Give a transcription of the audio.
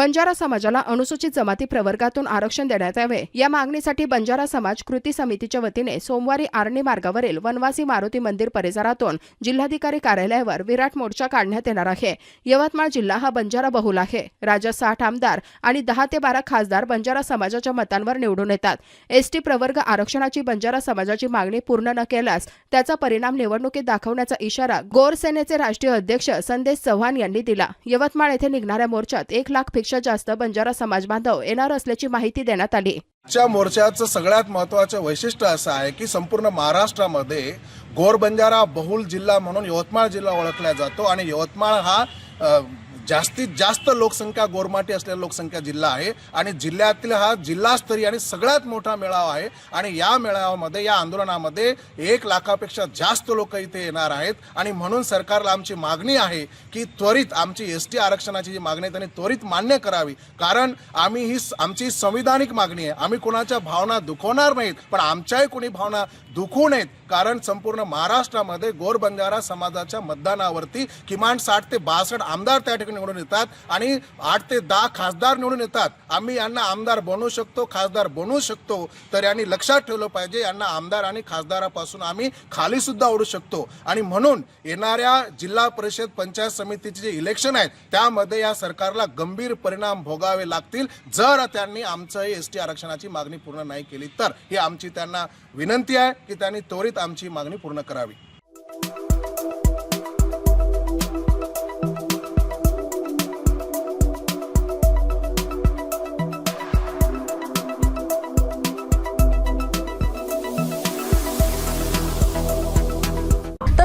बंजारा समाजाला अनुसूचित जमाती प्रवर्गातून आरक्षण देण्यात यावे. या मागणीसाठी बंजारा समाज कृती समितीच्या वतीने सोमवारी आर्णी मार्गावरील वनवासी मारुती मंदिर परिसरातून जिल्हाधिकारी कार्यालयावर विराट मोर्चा काढण्यात येणार आहे. यवतमाळ जिल्हा हा बंजारा बहुल आहे. राज्यात साठ आमदार आणि दहा ते बारा खासदार बंजारा समाजाच्या मतांवर निवडून येतात. एसटी प्रवर्ग आरक्षणाची बंजारा समाजाची मागणी पूर्ण न केल्यास त्याचा परिणाम निवडणुकीत दाखवण्याचा इशारा गोर सेनेचे राष्ट्रीय अध्यक्ष संदेश चव्हाण यांनी दिला. यवतमाळ येथे निघणाऱ्या मोर्चात एक लाख पेक्षा जास्त बंजारा समाज बांधव येणार असल्याची माहिती देण्यात आली. आजच्या मोर्चाचं सगळ्यात महत्त्वाचं वैशिष्ट्य असं आहे की संपूर्ण महाराष्ट्रामध्ये गोर बंजारा बहुल जिल्हा म्हणून यवतमाळ जिल्हा ओळखला जातो आणि यवतमाळ हा जास्तीत जास्त लोकसंख्या गोरमाटी असलेला लोकसंख्या जिल्हा आहे आणि जिल्ह्यातील हा जिल्हास्तरीय आणि सगळ्यात मोठा मेळावा आहे. आणि या मेळाव्यामध्ये या आंदोलनामध्ये एक लाखापेक्षा जास्त लोक इथे येणार आहेत. आणि म्हणून सरकारला आमची मागणी आहे की त्वरित आमची एस टी आरक्षणाची जी मागणी आहे त्यांनी त्वरित मान्य करावी. कारण आम्ही ही स- आमची संविधानिक मागणी आहे. आम्ही कोणाच्या भावना दुखवणार नाहीत पण आमच्याही कोणी भावना दुखू नयेत. कारण संपूर्ण महाराष्ट्रामध्ये गोरबंजारा समाजाच्या मतदानावरती किमान साठ ते बासष्ट आमदार त्या ठिकाणी निवडून येतात आणि आठ ते दहा खासदार निवडून येतात. आम्ही यांना आमदार बनवू शकतो खासदार बनवू शकतो तर यांनी लक्षात ठेवलं पाहिजे यांना आमदार आणि खासदारापासून आम्ही खाली सुद्धा ओढू शकतो. आणि म्हणून येणाऱ्या जिल्हा परिषद पंचायत समितीचे जे इलेक्शन आहेत त्यामध्ये या सरकारला गंभीर परिणाम भोगावे लागतील. जर त्यांनी आमचं एस टी आरक्षणाची मागणी पूर्ण नाही केली तर ही आमची त्यांना विनंती आहे की त्यांनी त्वरित आमची मागणी पूर्ण करावी.